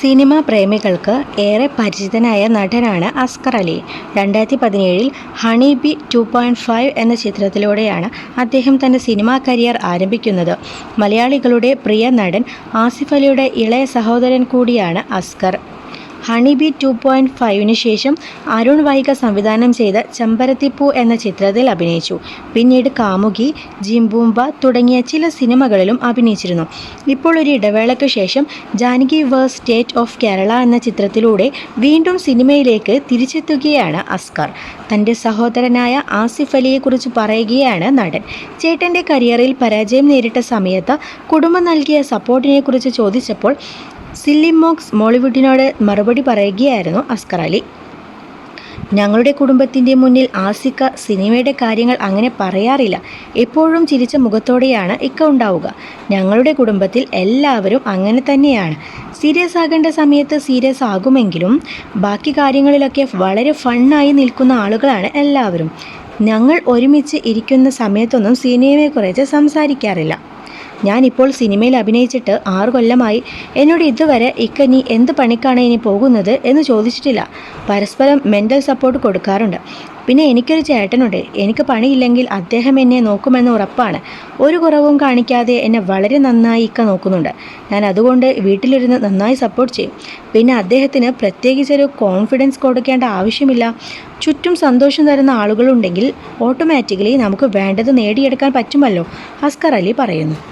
Cinema പ്രേമികൾക്ക് ഏറെ പരിചിതനായ നടനാണ് അസ്കർ അലി. രണ്ടായിരത്തി പതിനേഴിൽ honey bee two point five എന്ന ചിത്രത്തിലൂടെയാണ് അദ്ദേഹം തന്റെ സിനിമാ കരിയർ ആരംഭിക്കുന്നത്. മലയാളികളുടെ പ്രിയ നടൻ ആസിഫ് അലിയുടെ ഇളയ സഹോദരൻ കൂടിയാണ് Askar. Honey bee two point ഫൈവിന് ശേഷം അരുൺ വൈഗ സംവിധാനം ചെയ്ത ചെമ്പരത്തിപ്പൂ എന്ന ചിത്രത്തിൽ അഭിനയിച്ചു. പിന്നീട് കാമുകി ജിംബൂംബ തുടങ്ങിയ ചില സിനിമകളിലും അഭിനയിച്ചിരുന്നു. ഇപ്പോൾ ഒരു ഇടവേളയ്ക്ക് ശേഷം Janaki versus state of Kerala എന്ന ചിത്രത്തിലൂടെ വീണ്ടും സിനിമയിലേക്ക് തിരിച്ചെത്തുകയാണ് അസ്കർ. തന്റെ സഹോദരനായ ആസിഫ് അലിയെക്കുറിച്ച് പറയുകയാണ് നടൻ. ചേട്ടന്റെ കരിയറിൽ പരാജയം നേരിട്ട സമയത്ത് കുടുംബം നൽകിയ സപ്പോർട്ടിനെക്കുറിച്ച് ചോദിച്ചപ്പോൾ സില്ലിമോക്സ് മോളിവുഡിനോട് മറുപടി പറയുകയായിരുന്നു അസ്കർ അലി. ഞങ്ങളുടെ കുടുംബത്തിന്റെ മുന്നിൽ ആസിക്ക സിനിമയുടെ കാര്യങ്ങൾ അങ്ങനെ പറയാറില്ല. എപ്പോഴും ചിരിച്ച മുഖത്തോടെയാണ് ഇക്ക ഉണ്ടാവുക. ഞങ്ങളുടെ കുടുംബത്തിൽ എല്ലാവരും അങ്ങനെ തന്നെയാണ്. സീരിയസ് ആകേണ്ട സമയത്ത് സീരിയസ് ആകുമെങ്കിലും ബാക്കി കാര്യങ്ങളിലൊക്കെ വളരെ ഫണ്ണായി നിൽക്കുന്ന ആളുകളാണ് എല്ലാവരും. ഞങ്ങൾ ഒരുമിച്ച് ഇരിക്കുന്ന സമയത്തൊന്നും സിനിമയെക്കുറിച്ച് സംസാരിക്കാറില്ല. ഞാനിപ്പോൾ സിനിമയിൽ അഭിനയിച്ചിട്ട് ആറ് കൊല്ലമായി. എന്നോട് ഇതുവരെ ഇക്ക നീ എന്ത് പണിക്കാണ് ഇനി പോകുന്നത് എന്ന് ചോദിച്ചിട്ടില്ല. പരസ്പരം മെന്റൽ സപ്പോർട്ട് കൊടുക്കാറുണ്ട്. പിന്നെ എനിക്കൊരു ചേട്ടനുണ്ട്. എനിക്ക് പണിയില്ലെങ്കിൽ അദ്ദേഹം എന്നെ നോക്കുമെന്ന് ഉറപ്പാണ്. ഒരു കുറവും കാണിക്കാതെ എന്നെ വളരെ നന്നായി ഇക്ക നോക്കുന്നുണ്ട്. ഞാൻ അതുകൊണ്ട് വീട്ടിലിരുന്ന് നന്നായി സപ്പോർട്ട് ചെയ്യും. പിന്നെ അദ്ദേഹത്തിന് പ്രത്യേകിച്ചൊരു കോൺഫിഡൻസ് കൊടുക്കേണ്ട ആവശ്യമില്ല. ചുറ്റും സന്തോഷം തരുന്ന ആളുകളുണ്ടെങ്കിൽ ഓട്ടോമാറ്റിക്കലി നമുക്ക് വേണ്ടത് നേടിയെടുക്കാൻ പറ്റുമല്ലോ ഹസ്കർ അലി പറയുന്നു.